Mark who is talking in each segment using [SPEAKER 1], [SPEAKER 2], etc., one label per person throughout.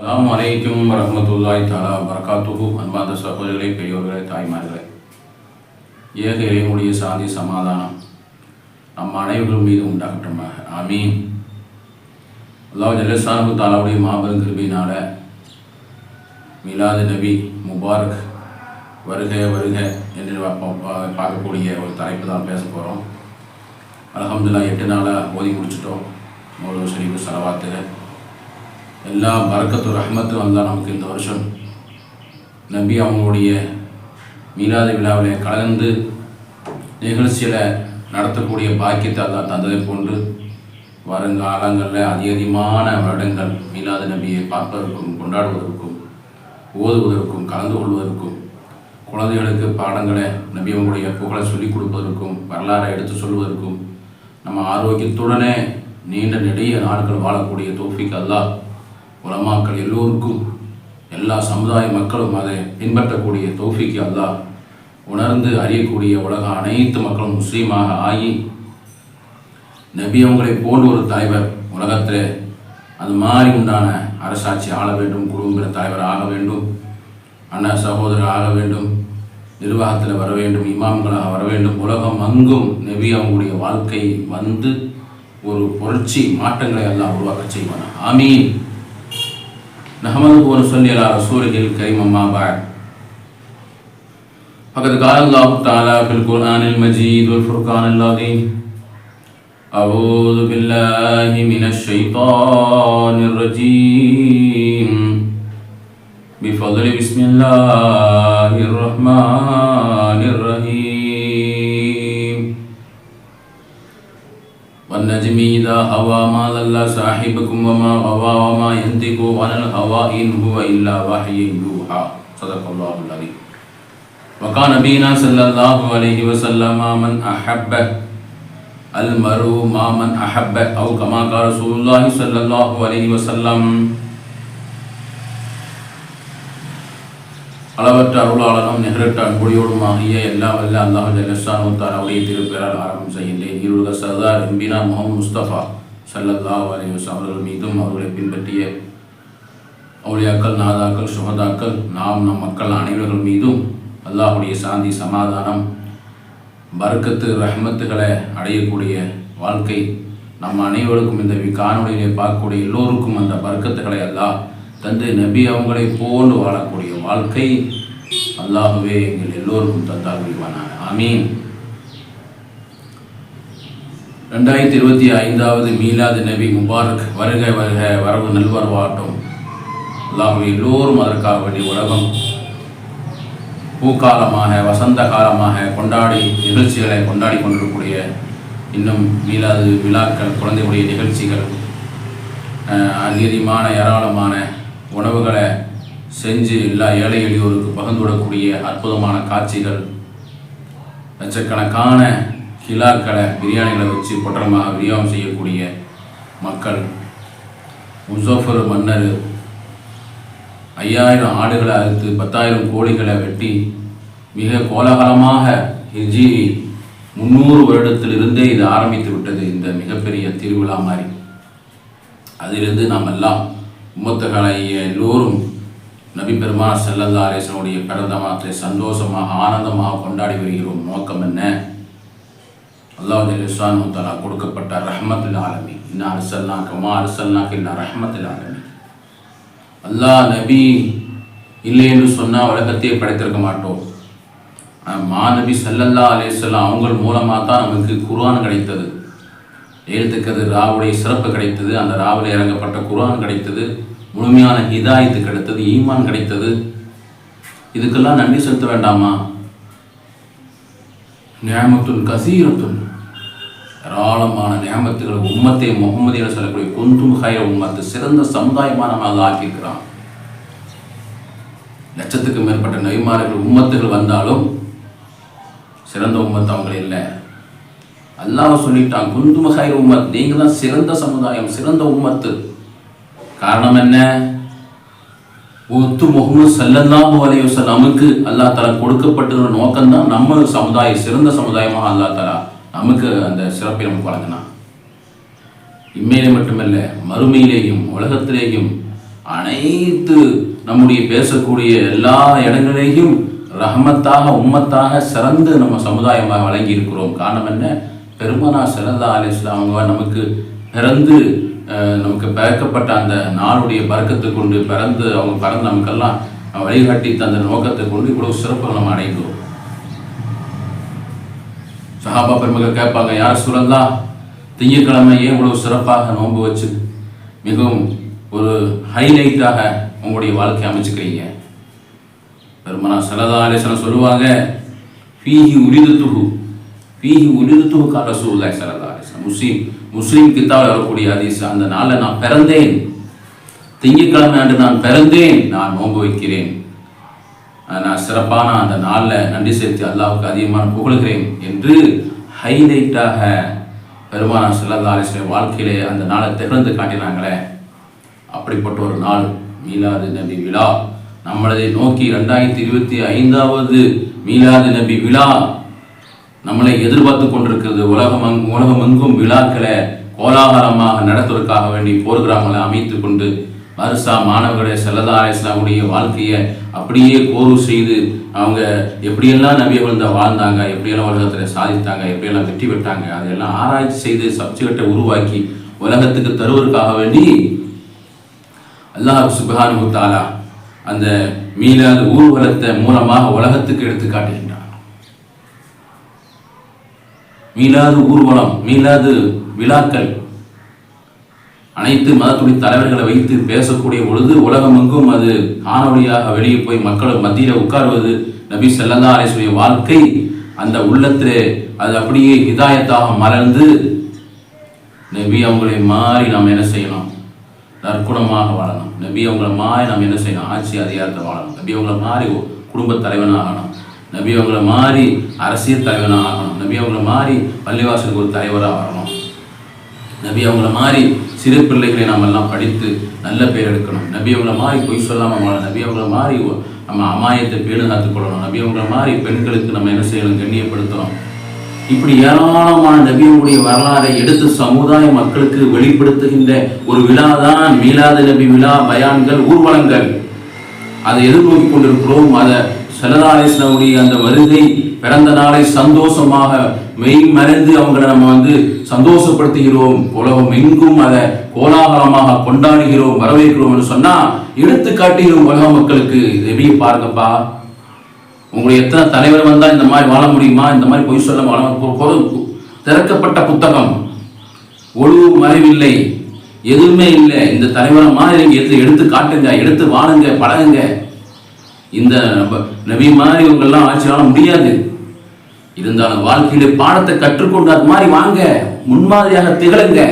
[SPEAKER 1] அலாம் அலைக்கும் வரமத்துல்லாய் தாலா வரகாத்துகு அன்பாந்த சகோதரர்களே பெரியோர்களே தாய்மார்களே. ஏக இறைமுடைய சாந்தி சமாதானம் நம் அனைவர்கள் மீது உண்டாகட்டும் ஆமீன். அல்லாஹ் ஜல்லசானு தாலாவுடைய மாபெரும் கிருபியினால மிலாது நபி முபாரக் வருக வருக என்று பார்க்கக்கூடிய ஒரு தலைப்பு தான் பேச போகிறோம் அலகம்துல்லா எட்டு நாளாக ஓதி முடிச்சிட்டோம். ஒரு ஷரீஃபு சலவாத்துகள் எல்லா பரக்கத்து ரஹ்மத்தும் வந்தால் நமக்கு இந்த வருஷம். நபி அவங்களுடைய மீலாத விழாவில் கலந்து நிகழ்ச்சியில் நடத்தக்கூடிய பாக்கியத்தை அல்லா தந்ததை போன்று வருங்காலங்களில் அதிகமான வருடங்கள் மீனாத நபியை பார்ப்பதற்கும் கொண்டாடுவதற்கும் ஓதுவதற்கும் கலந்து கொள்வதற்கும் குழந்தைகளுக்கு பாடங்களை நபி அவங்களுடைய புகழை சொல்லிக் கொடுப்பதற்கும் வரலாறை எடுத்து சொல்வதற்கும் நம்ம ஆரோக்கியத்துடனே நீண்ட நெடிய நாட்கள் வாழக்கூடிய தோஃபிக் அல்லாஹ் உலமாக்கள் எல்லோருக்கும் எல்லா சமுதாய மக்களும் அதை பின்பற்றக்கூடிய தௌஃபிக்கு அல்லா உணர்ந்து அறியக்கூடிய உலக அனைத்து மக்களும் முஸ்லீமாக ஆகி நபி அவங்களை போன்ற ஒரு தலைவர் உலகத்தில் அது மாதிரி உண்டான அரசாட்சி ஆள வேண்டும் குடும்ப தலைவர் ஆக வேண்டும் அண்ணா சகோதரர் ஆக வேண்டும் நிர்வாகத்தில் வர வேண்டும் இமாம்களாக வர வேண்டும். உலகம் அங்கும் நபி அவங்களுடைய வாழ்க்கை வந்து ஒரு புரட்சி மாற்றங்களை எல்லாம் உருவாக்க செய்வான் ஆமீன். نحمده ونصلي على رسوله الكريم أما بعد. فقد قال الله تعالى في القرآن المجيد والفرقان العظيم أعوذ بالله من الشيطان الرجيم. بفضل بسم الله الرحمن الرحيم. والنجم إذا هوى ما ضل صاحبكم وما غوى وما ينطق عن الهوى إن هو إلا وحي يوحى. صدق الله العظيم. وقال نبينا صلى الله عليه وسلم من أحب المرء ما من أحب أو كما قال رسول الله صلى الله عليه وسلم அளவற்ற அருளாளனும் நிகரற்ற அன்புடையோடும் ஆகிய எல்லா வல்ல அல்லாஹ் ஜல்லஷானு தாலாவுடைய திருப்பெயரால் ஆரம்பம் செய்கின்றேன். இருளுக சர்தார் எம்பினா முகமது முஸ்தபா சல்லல்லா அலைஹி அவர்கள் மீதும் அவர்களை பின்பற்றிய அவளியாக்கள் நாதாக்கள் சுகதாக்கள் நாம் நம் மக்கள் அனைவர்கள் மீதும் அல்லாஹுடைய சாந்தி சமாதானம் பறக்கத்து ரஹ்மத்துகளை அடையக்கூடிய வாழ்க்கை நம் அனைவருக்கும் இந்த காணொலியிலே பார்க்கக்கூடிய எல்லோருக்கும் அந்த பறக்கத்துகளை அல்லாஹ் தந்து நபி அவங்களை போன்று வாழக்கூடிய வாழ்க்கை அல்லாகவே எங்கள் எல்லோருக்கும் தந்தால் விரிவான ஆமீன். ரெண்டாயிரத்தி இருபத்தி ஐந்தாவது மீலாது நபி முபாரக் வருக வருக வரவு நல்வரவாட்டும். அல்லாஹுவே எல்லோரும் அதற்காக வேண்டிய உலகம் பூக்காலமாக வசந்த காலமாக கொண்டாடி நிகழ்ச்சிகளை கொண்டாடி கொண்டிருக்கக்கூடிய இன்னும் மீளாது விழாக்கள் குழந்தைகளுடைய நிகழ்ச்சிகள் அஹ், அதிகமான ஏராளமான உணவுகளை செஞ்சு எல்லா ஏழை எளியோருக்கு பகிர்ந்து விடக்கூடிய அற்புதமான காட்சிகள். லட்சக்கணக்கான கிலாக்களை பிரியாணிகளை வச்சு பொட்டலமாக விநியோகம் செய்யக்கூடிய மக்கள். முசோஃபர் மன்னர் ஐயாயிரம் ஆடுகளை அறுத்து பத்தாயிரம் கோழிகளை வெட்டி மிக கோலாகலமாக ஹிஜி முந்நூறு வருடத்திலிருந்தே இது ஆரம்பித்து விட்டது இந்த மிகப்பெரிய திருவிழா மாதிரி. அதிலிருந்து நாம் எல்லாம் உம்மத்துகளை எல்லோரும் நபி பெருமா செல்லல்லா அரேசனுடைய பிறந்த மாதத்தை சந்தோஷமாக ஆனந்தமாக கொண்டாடி வருகிறோம். நோக்கம் என்ன? அல்லாஹ் இஸ்லான் தலா கொடுக்கப்பட்ட ரஹமத்தில் ஆலமி இன்னும் அரசல்னாக்கு மா அரசல்னாக்கு இன்னா ரஹமத்தில் ஆலமி அல்லாஹ் நபி இல்லை என்று சொன்னால் உலகத்தையே படைத்திருக்க மாட்டோம். ஆனா, மாநபி சல்லல்லா அலேஸ்லாம் அவங்க மூலமாக தான் நமக்கு குர்ஆன் கிடைத்தது. எழுத்துக்கிறது ராவுடைய சிறப்பு கிடைத்தது அந்த ராவில் இறங்கப்பட்ட குரான் கிடைத்தது முழுமையான ஹிதாயத்து கிடைத்தது ஈமான் கிடைத்தது. இதுக்கெல்லாம் நன்றி செலுத்த வேண்டாமா? நியமத்துன் கசீரத்துன் ஏராளமான நியமத்துகள் உம்மத்தை முகமதியில் சொல்லக்கூடிய குந்தும் ஹைர உம்மத்து சிறந்த சமுதாயமாக நம்ம அதை ஆக்கியிருக்கிறான். லட்சத்துக்கு மேற்பட்ட நபிமார்கள் உம்மத்துகள் வந்தாலும் சிறந்த உம்மத்து அவங்க இல்லை அல்லாஹ் சொல்லிட்டான் குந்து மகாய் உம்மத். நீங்க தான் சிறந்த சமுதாயம் சிறந்த உம்மத்து. காரணம் என்ன? ஒத்து முகமது சல்லல்லாஹு அலைஹி நமக்கு அல்லாஹ் தலா கொடுக்கப்பட்டிருந்த நோக்கம்தான் நம்ம சமுதாயம் சிறந்த சமுதாயமாக அல்லாஹ் தலா நமக்கு அந்த சிறப்பை நமக்கு வழங்கினான். இம்மையிலே மட்டுமல்ல மறுமையிலேயும் உலகத்திலேயும் அனைத்து நம்முடைய பேசக்கூடிய எல்லா இடங்களிலேயும் ரஹமத்தாக உம்மத்தாக சிறந்து நம்ம சமுதாயமாக வழங்கி இருக்கிறோம் காரணம் என்ன? பெருமனா சிறந்தா அலிஸ்லாம் அவங்க நமக்கு பிறந்து நமக்கு பிறக்கப்பட்ட அந்த நாளுடைய பறக்கத்தை கொண்டு பிறந்து அவங்க பிறந்து நமக்கெல்லாம் வழிகாட்டி தந்த நோக்கத்தை கொண்டு இவ்வளவு சிறப்பு நம்ம அடைந்தோம். சஹாபா பெருமக்கள் கேட்பாங்க யார் சுரந்தா திங்கக்கிழமை ஏன் இவ்வளவு சிறப்பாக நோன்பு வச்சு மிகவும் ஒரு ஹைலைட்டாக உங்களுடைய வாழ்க்கை அமைச்சுக்கிறீங்க? பெருமனா சலதா அலிஸ்லாம் சொல்லுவாங்க ஃபீஹி உரிதத்துகு ஃபீஹி உரிதுத்துஹு கால சூழ்நிலை முஸ்லீம் முஸ்லீம் கித்தாவில் வரக்கூடிய ஹதீஸ் அந்த நாளில் நான் பிறந்தேன். திங்கட்கிழமை அன்று நான் பிறந்தேன். நான் நோன்பு வைக்கிறேன். நான் சிறப்பான அந்த நாளில் நன்றி செலுத்தி அல்லாவுக்கு அதிகமாக புகழ்கிறேன் என்று ஹைலைட்டாக பெருமானா சல்லல்லா அலிஸ்லாம் வாழ்க்கையிலே அந்த நாளை திகழ்ந்து காட்டினாங்களே. அப்படிப்பட்ட ஒரு நாள் மீலாது நபி விழா. நம்மளதை நோக்கி ரெண்டாயிரத்தி இருபத்தி ஐந்தாவது மீலாது நபி விழா நம்மளை எதிர்பார்த்து கொண்டிருக்கிறது. உலகம் அங்- உலகமெங்கும் விழாக்களை கோலாகலமாக நடத்துவதற்காக வேண்டி போர்கிராமங்களை அமைத்து கொண்டு மருசா மாணவர்களை செல்லதா இஸ்லாமுடைய வாழ்க்கையை அப்படியே கோர்வு செய்து அவங்க எப்படியெல்லாம் நபி விழுந்த வாழ்ந்தாங்க எப்படியெல்லாம் உலகத்தில் சாதித்தாங்க எப்படியெல்லாம் வெற்றி பெற்றாங்க அதையெல்லாம் ஆராய்ச்சி செய்து சப்ஜெக்டை உருவாக்கி உலகத்துக்கு தருவதற்காக வேண்டி அல்லாஹ் சுபஹானு தாலா அந்த மீலாது ஊர்வலத்தை மூலமாக உலகத்துக்கு எடுத்து மீளாது ஊர்வலம் மீளாது விழாக்கள். அனைத்து மதத்துடைய தலைவர்களை வைத்து பேசக்கூடிய பொழுது உலகமெங்கும் அது காணொலியாக வெளியே போய் மக்கள் மத்தியில் உட்காருவது நபி ஸல்லல்லாஹு அலைஹி வாழ்க்கை. அந்த உள்ளத்திலே அது அப்படியே இதாயத்தாக மலர்ந்து நபி அவங்களை மாறி நாம் என்ன செய்யணும்? நற்குணமாக வாழணும். நபி அவங்களை மாறி நாம் என்ன செய்யணும்? ஆட்சி அதிகாரத்தை வாழணும். நபி அவங்களை மாறி குடும்பத் தலைவனாக ஆகணும் நபி அவங்களை மாறி அரசியல் தலைவனாக ஆகணும் நபி அவங்கள மாறி பள்ளிவாசலுக்கு ஒரு தலைவராக வரணும். நபி அவங்கள மாதிரி சிறு பிள்ளைகளை நாம் எல்லாம் படித்து நல்ல பேர் எடுக்கணும். நபி அவங்கள மாதிரி பொய் சொல்லாமல் வாழணும். நபி அவங்கள மாதிரி நம்ம அமாயத்தை பேணுகாத்து கொள்ளணும். நபி அவங்கள மாதிரி பெண்களுக்கு நம்ம என்ன செய்யணும்? கண்ணியப்படுத்தணும். இப்படி ஏராளமான நபியுடைய வரலாறை எடுத்து சமுதாய மக்களுக்கு வெளிப்படுத்துகின்ற ஒரு விழா தான் மீலாது நபி விழா. பயான்கள் ஊர்வலங்கள். அதை எதிர்நோக்கி கொண்டிருக்கிறோம். அதை செலதாலேசனுடைய அந்த வருகை பிறந்த நாளை சந்தோஷமாக மெய் மறைந்து அவங்களை நம்ம வந்து சந்தோஷப்படுத்துகிறோம். உலகம் எங்கும் அதை கோலாகலமாக கொண்டாடுகிறோம் வரவேற்கிறோம் என்று சொன்னா எடுத்து காட்டுகிறோம் உலக மக்களுக்கு எப்படி பாருங்கப்பா. உங்களுக்கு எத்தனை தலைவர் வந்தா இந்த மாதிரி வாழ முடியுமா? இந்த மாதிரி பொய் சொல்ல வாழ திறக்கப்பட்ட புத்தகம். ஒழுவு மறைவில்லை எதுவுமே இல்லை. இந்த தலைவரை மாதிரி எடுத்து எடுத்து காட்டுங்க எடுத்து வாழுங்க பழகுங்க. இந்த நபி மாதிரி இவங்கெல்லாம் ஆட்சி முடியாது. இருந்தாலும் வாழ்க்கையில பாடத்தை கற்றுக்கொண்டு அது மாதிரி வாங்க முன்மாதிரியாக திகழுங்க.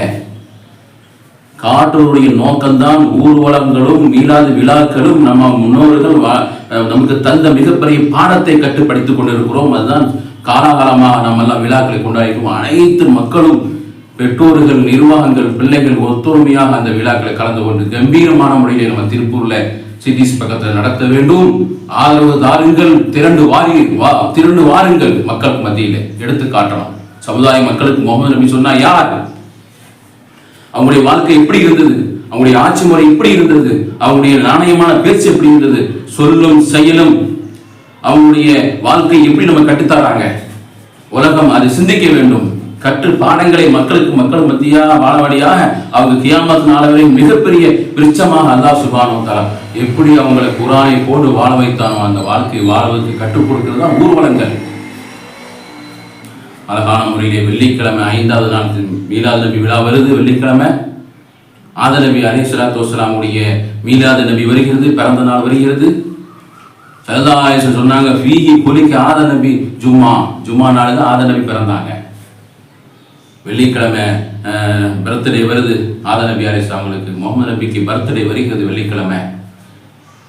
[SPEAKER 1] காற்றோருடைய நோக்கம்தான் ஊர்வலங்களும் மீளாது விழாக்களும் நம்ம முன்னோர்கள் வா- நமக்கு தந்த மிகப்பெரிய பாடத்தை கட்டுப்படுத்திக் கொண்டிருக்கிறோம். அதுதான் காலாகாலமாக நம்ம எல்லாம் விழாக்களை கொண்டாடிக்கிறோம் அனைத்து மக்களும் பெற்றோர்கள் நிர்வாகங்கள் பிள்ளைகள் ஒத்துழைமையாக அந்த விழாக்களை கலந்து கொண்டு கம்பீரமான முறையில் நம்ம திருப்பூர்ல சிட்டிஸ் பக்கத்தில் நடத்த வேண்டும். ஆதரவு தாருங்கள் திரண்டு வாரி வா திரண்டு வாருங்கள் மக்கள் மத்தியில். எடுத்து காட்டலாம் சமுதாய மக்களுக்கு முகமது நபி சொன்னா யார்? அவங்களுடைய வாழ்க்கை எப்படி இருந்தது? அவங்களுடைய ஆட்சி முறை எப்படி இருந்தது? அவங்களுடைய நாணயமான பேச்சு எப்படி இருந்தது? சொல்லும் செயலும் அவங்களுடைய வாழ்க்கை எப்படி நம்ம கட்டுத்தராங்க? உலகம் அது சிந்திக்க வேண்டும். கற்று பாடங்களை மக்களுக்கு மக்கள் மத்தியாக வாழவழியாக அவங்க கியாமத் நாள் மிகப்பெரிய விருட்சமாக அல்லா சுபானோ தலா எப்படி அவங்களை குரானை போட்டு வாழ வைத்தானோ அந்த வாழ்க்கை வாழ்வதற்கு கற்றுக் கொடுக்கிறது தான் ஊர்வலங்கள். அழகான முறையிலே வெள்ளிக்கிழமை ஐந்தாவது நாள் மீலாது நபி விழா வருது வெள்ளிக்கிழமை. ஆத நபி அலி சலாத்து மீலாது நபி வருகிறது பிறந்த நாள் வருகிறது. சரதாயசன் சொன்னாங்க ஃபீஹி குலிக்கு ஆத நபி ஜும்மா. ஜும்மா நாள் தான் ஆத நபி பிறந்தாங்க. வெள்ளிக்கிழமை பர்த்டே வருது. ஆத நபி அலிஸ்லாமங்களுக்கு முகமது நபிக்கு பர்த்டே வருகிறது வெள்ளிக்கிழமை.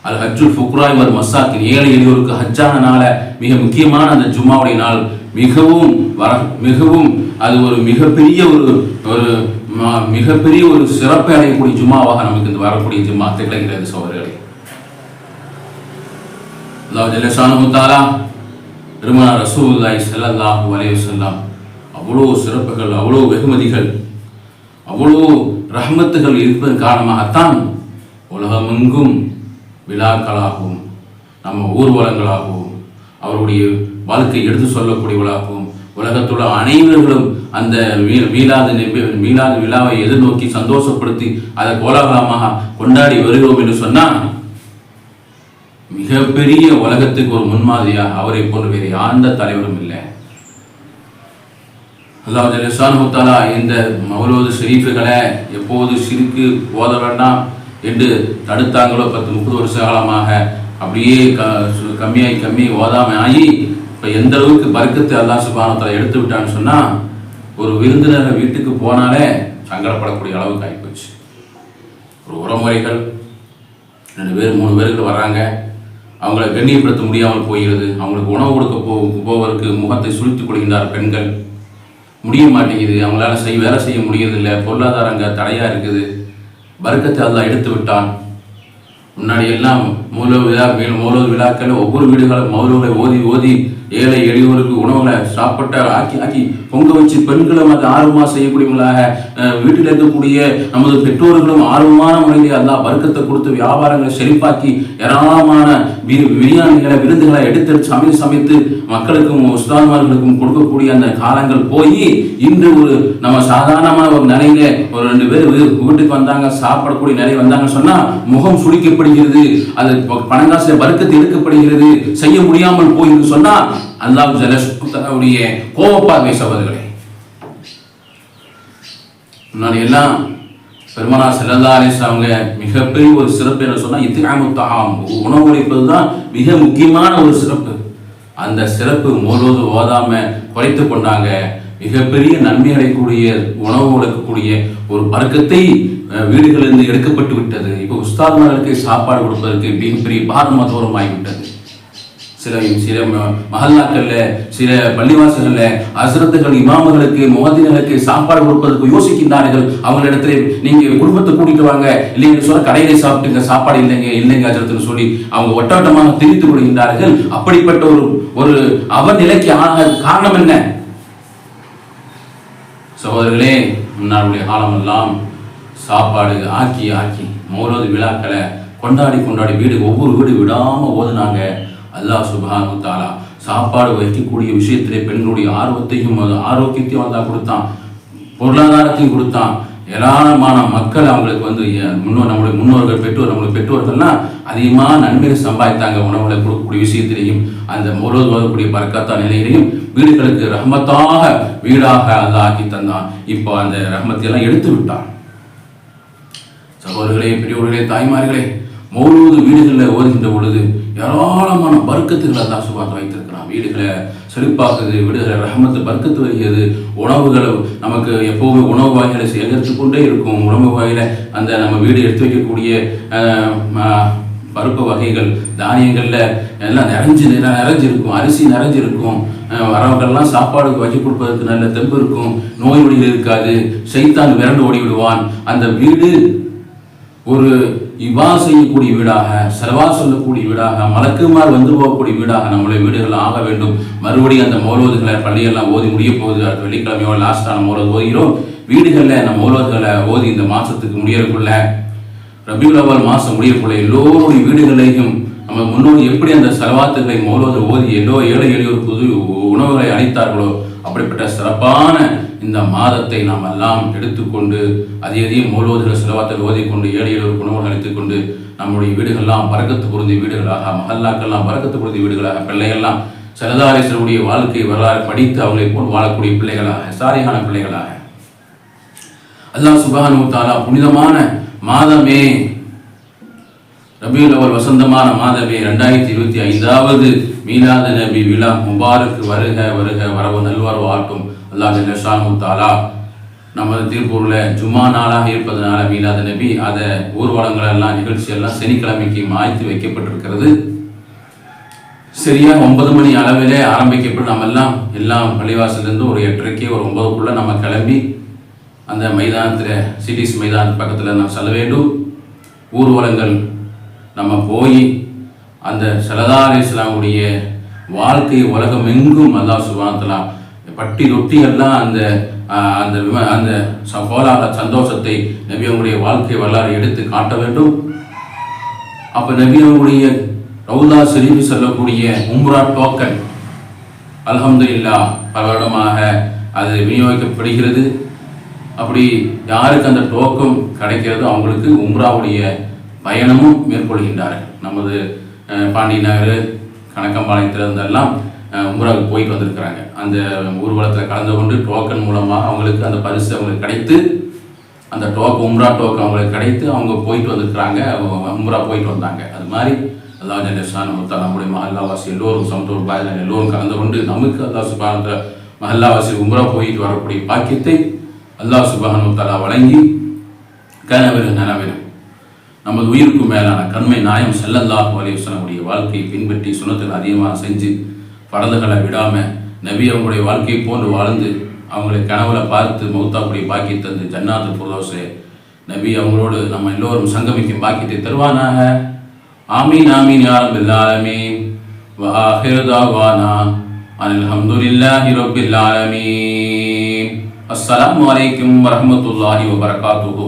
[SPEAKER 1] அது ஹஜ்ஜுல் ஃபுக்ராய் மர் மசாக்கின் ஏழை எளியோருக்கு ஹஜ்ஜான நாள மிக முக்கியமான அந்த ஜும்மாவுடைய நாள். மிகவும் வர மிகவும் அது ஒரு மிகப்பெரிய ஒரு ஒரு மிகப்பெரிய ஒரு சிறப்பை அடையக்கூடிய ஜும்மாவாக நமக்கு இந்த வரக்கூடிய ஜும்மா திகழ்கிறது சோழர்களே அதாவது ஜல்லஷானு தாலா திருமண ரசூல்லாய் செல்லல்லாஹு அலைஹி அவ்வளோ சிறப்புகள் அவ்வளோ வெகுமதிகள் அவ்வளோ ரஹமத்துகள் இருப்பதன் காரணமாகத்தான் உலகமெங்கும் விழாக்களாகவும் நம்ம ஊர்வலங்களாகவும் அவருடைய வாழ்க்கை எடுத்து சொல்லக்கூடியவர்களாகவும் உலகத்துள்ள அனைவர்களும் அந்த மீ- மீளாத விழாவை எதிர்நோக்கி சந்தோஷப்படுத்தி அதை கோலாகலமாக கொண்டாடி வருகிறோம் என்று சொன்னால் மிகப்பெரிய உலகத்துக்கு ஒரு முன்மாதிரியாக அவரை போன்று வேறு யாந்த தலைவரும் இல்லை. அதாவது ஜலிசானு தாலா இந்த மௌலோது ஷெரீஃபுகளை எப்போது சிரிக்கு ஓத வேண்டாம் என்று தடுத்தாங்களோ பத்து முப்பது வருஷ காலமாக. அப்படியே க சு- கம்மியாகி கம்மி ஓதாமை ஆகி இப்போ எந்த அளவுக்கு பறக்கத்து அல்லா சுபானத்தில் எடுத்து விட்டான்னு சொன்னால் ஒரு விருந்தினர் வீட்டுக்கு போனாலே சங்கடப்படக்கூடிய அளவுக்கு ஆகிப்போச்சு ஒரு உறமுறைகள் ரெண்டு பேர் மூணு பேர்கள் வர்றாங்க. அவங்கள கண்ணியப்படுத்த முடியாமல் போகிறது. அவங்களுக்கு உணவு கொடுக்க போ போவதற்கு முகத்தை சுழித்துக் கொள்கின்றார் பெண்கள். முடிய மாட்டேங்குது. அவங்களால செய் வேலை செய்ய முடியறதில்ல. பொருளாதாரங்க அங்கே தடையாக இருக்குது. வர்க்கத்தை அதெல்லாம் எடுத்து விட்டான். முன்னாடி எல்லாம் மூல விழா மேல் மௌலூது விழாக்கள் ஒவ்வொரு வீடுகளும் மௌலூரை ஓதி ஓதி ஏழை எளியோருக்கு உணவுகளை சாப்பிட்ட ஆக்கி ஆக்கி பொங்க வச்சு பெண்களும் அது ஆர்வமாக செய்யக்கூடியவங்களாக வீட்டில் இருக்கக்கூடிய நமது பெற்றோர்களும் ஆர்வமான முறையில் அல்லா வர்க்கத்தை கொடுத்து வியாபாரங்களை செழிப்பாக்கி ஏராளமான வி- பிரியாணிகளை விருந்துகளை எடுத்து சமைத்து சமைத்து மக்களுக்கும் உஸ்தான்மார்களுக்கும் கொடுக்கக்கூடிய அந்த காலங்கள் போய் இன்று ஒரு நம்ம சாதாரணமான ஒரு நிலையில ஒரு ரெண்டு பேர் வீட்டுக்கு வந்தாங்க சாப்பிடக்கூடிய நிலை வந்தாங்கன்னு சொன்னா முகம் சுளிக்கப்படுகிறது அது ப- வர்க்கத்தை எடுக்கப்படுகிறது செய்ய முடியாமல் போயிருந்து சொன்னா அல்லாஹ் ஜலசுடைய கோபப்பார்வை சகோதரர்களே. முன்னாடி எல்லாம் பெருமனா செல்லல்லா அலிஸ் அவங்க மிகப்பெரிய ஒரு சிறப்பு என்ன சொன்னா இத்திகாமு உணவு உழைப்பது தான் மிக முக்கியமான ஒரு சிறப்பு. அந்த சிறப்பு முழுவதும் ஓதாம குறைத்து கொண்டாங்க. மிகப்பெரிய நன்மை அடையக்கூடிய உணவு உழைக்கக்கூடிய ஒரு பறக்கத்தை வீடுகளிலிருந்து எடுக்கப்பட்டு விட்டது. இப்போ உஸ்தாத்மார்களுக்கு சாப்பாடு கொடுப்பதற்கு மிகப்பெரிய பாரமா ஆகிவிட்டது சில சில ம- சில பள்ளிவாசல்ல அசரத்துகள் இமாமுகளுக்கு முகத்தினர்களுக்கு சாப்பாடு கொடுப்பதற்கு யோசிக்கின்றார்கள். அவங்களிடத்துல நீங்க குடும்பத்தை கூட்டிட்டு வாங்க. இல்லைங்க சொல்ல கடையிலே சாப்பிட்டுங்க சாப்பாடு இல்லைங்க இல்லைங்க அசரத்துன்னு சொல்லி அவங்க ஒட்டோட்டமாக திரித்து கொள்கின்றார்கள் அப்படிப்பட்ட ஒரு ஒரு அவநிலைக்கு ஆக காரணம் என்ன? சகோதரர்களே முன்னாளுடைய காலமெல்லாம் சாப்பாடு ஆக்கி ஆக்கி மௌலது விழாக்களை கொண்டாடி கொண்டாடி வீடு ஒவ்வொரு வீடு விடாம ஓதுனாங்க. அல்லாஹ் சுபானு தாலா சாப்பாடு வைக்கக்கூடிய விஷயத்திலே பெண்களுடைய ஆர்வத்தையும் அது ஆரோக்கியத்தையும் அல்லாஹ் கொடுத்தான். பொருளாதாரத்தையும் கொடுத்தான். ஏராளமான மக்கள் அவங்களுக்கு வந்து முன்னோர் நம்முடைய முன்னோர்கள் பெற்றோர் நம்மளுடைய பெற்றோர்கள்லாம் அதிகமாக நன்மையை சம்பாதித்தாங்க உணவுகளை கொடுக்கக்கூடிய விஷயத்திலையும் அந்த முழுவதும் வரக்கூடிய பறக்கத்தா நிலையிலையும் வீடுகளுக்கு ரஹமத்தாக வீடாக அல்லாஹ் ஆக்கி தந்தான். இப்போ அந்த ரஹமத்தையெல்லாம் எடுத்து விட்டான். சகோதரர்களே பெரியவர்களே தாய்மார்களே மௌலூது வீடுகளில் ஓதுகின்ற பொழுது ஏராளமான பருக்கத்துகளை தான் சுபாத் வைத்திருக்கிறான் வீடுகளை செழிப்பாக்குது வீடுகளை ரஹமத்து பருக்கத்து வருகிறது உணவுகளை நமக்கு எப்போவுமே உணவு வகைகளை சேகரித்து கொண்டே இருக்கும். உணவு வகையில் அந்த நம்ம வீடு எடுத்து வைக்கக்கூடிய ம- பருப்பு வகைகள் தானியங்களில் எல்லாம் நிறைஞ்சு நிற- நிறைஞ்சிருக்கும். அரிசி நிறைஞ்சிருக்கும். வரவங்கள்லாம் வரவங்கெல்லாம் சாப்பாடு வச்சு கொடுப்பதற்கு நல்ல தெம்பு இருக்கும். நோய் நொடிகள் இருக்காது. செய்தான் விரண்டு ஓடி விடுவான் அந்த வீடு ஒரு இவா செய்யக்கூடிய வீடாக செலவா சொல்லக்கூடிய வீடாக மலக்குமார் வந்து போகக்கூடிய வீடாக நம்முடைய வீடுகள் ஆக வேண்டும். மறுபடியும் அந்த மௌலோதுகளை பள்ளியெல்லாம் ஓதி முடிய போகுது. அடுத்த வெள்ளிக்கிழமையோ லாஸ்டான மௌலோது ஓதுகிறோம். வீடுகளில் நம்ம மௌலோதுகளை ஓதி இந்த மாதத்துக்கு முடியறக்குள்ள ரபியுல் அவல் மாதம் முடியக்குள்ள எல்லோருடைய வீடுகளையும் நம்ம முன்னோர் எப்படி அந்த செலவாத்துகளை மௌலோது ஓதி எல்லோ ஏழை எளியோர் புது உணவுகளை அளித்தார்களோ அப்படிப்பட்ட சிறப்பான இந்த மாதத்தை நாம் எல்லாம் எடுத்துக்கொண்டு அது எதையும் மூலோதர்கள் செலவாத்தில் ஓதிக்கொண்டு ஏழை எளியோர் உணவுகள் அளித்துக்கொண்டு நம்முடைய வீடுகள்லாம் பறக்கத்து பொருந்திய வீடுகளாக மகல்லாக்கள்லாம் பறக்கத்து பொருந்திய வீடுகளாக பிள்ளைகள்லாம் சரதாரேஸ்வருடைய வாழ்க்கை வரலாறு படித்து அவங்களை போல் வாழக்கூடிய பிள்ளைகளாக சாரியான பிள்ளைகளாக. அல்லாஹ் சுபானு தாலா புனிதமான மாதமே ரபியுல் அவர் வசந்தமான மாதமே ரெண்டாயிரத்தி இருபத்தி ஐந்தாவது மீலாத நபி விழா முபாருக்கு வருக வருக வரவு நல்வரவு ஆட்டும் அல்லாஹ் ஜல்லஷானு தாலா நமது திருப்பூரில் ஜுமா நாளாக இருப்பதனால மீலாத நபி அதை ஊர்வலங்கள் எல்லாம் நிகழ்ச்சி எல்லாம் சனிக்கிழமைக்கு மாய்த்து வைக்கப்பட்டிருக்கிறது. சரியா ஒன்பது மணி அளவிலே ஆரம்பிக்கப்பட்டு நம்ம எல்லாம் எல்லாம் பள்ளிவாசலேருந்து ஒரு எட்டரைக்கு ஒரு ஒன்பதுக்குள்ளே நம்ம கிளம்பி அந்த மைதானத்தில் சிட்டிஸ் மைதான பக்கத்தில் நாம் செல்ல வேண்டும். ஊர்வலங்கள் நம்ம போய் அந்த சலதார் இஸ்லாமுடைய வாழ்க்கை உலகம் எங்கும் அல்லா சுபானத்தலாம் பட்டி ரொட்டி எல்லாம் அந்த அந்த விம- அந்த ச- சந்தோஷத்தை நபி அவங்களுடைய வாழ்க்கை வரலாறு எடுத்து காட்ட வேண்டும். அப்போ நபி அவங்களுடைய ரவுதா ஷெரீஃப் சொல்லக்கூடிய உம்ரா டோக்கன் அல்ஹம்துலில்லா பல வருடமாக அது விநியோகிக்கப்படுகிறது. அப்படி யாருக்கு அந்த டோக்கம் கிடைக்கிறதோ அவங்களுக்கு உம்ராவுடைய பயணமும் மேற்கொள்கின்றார்கள் நமது பாண்டி நகர் கணக்கம்பாளையத்தில் இருந்தெல்லாம் அஹ், உம்ராவுக்கு போயிட்டு வந்திருக்கிறாங்க. அந்த ஊர்வலத்தில் கலந்து கொண்டு டோக்கன் மூலமாக அவங்களுக்கு அந்த பரிசு அவங்களுக்கு கிடைத்து அந்த டோக்கன் உம்ரா டோக்கன் அவங்களுக்கு கிடைத்து அவங்க போயிட்டு வந்திருக்கிறாங்க. அவங்க உம்ரா போயிட்டு வந்தாங்க. அது மாதிரி அல்லா ஜல்லேஷான் முத்தா நம்முடைய மஹல்லாவாசி எல்லோரும் சமத்துவ பாயில் எல்லோரும் கலந்து கொண்டு நமக்கு அல்லா சுபான மஹல்லாவாசி உம்ரா போயிட்டு வரக்கூடிய பாக்கியத்தை அல்லாஹ் சுபான் முத்தாலா வழங்கி கனவெறும் நனவெறும் நமது உயிருக்கு மேலான கண்மை நாயம் செல்லல்லாஹு அலையுசனுடைய வாழ்க்கையை பின்பற்றி சுனத்தில் அதிகமாக செஞ்சு படதுகளை விடாமல் நபி அவங்களுடைய வாழ்க்கையை போன்று வாழ்ந்து அவங்களை கனவுல பார்த்து மௌத்தாக்குடைய பாக்கி தந்து ஜன்னாத்து புரோசே நபி அவங்களோடு நம்ம எல்லோரும் சங்கமிக்கும் பாக்கியத்தை தருவானாக. ஆமீன் ஆமீன் யாரும் இல்லாமீன் வாஹிருதாவானா அல்ஹம்துலில்லாஹி ரப்பில் ஆலமீன். அஸ்ஸலாமு அலைக்கும் வரஹ்மத்துல்லாஹி வபரகாத்துஹு.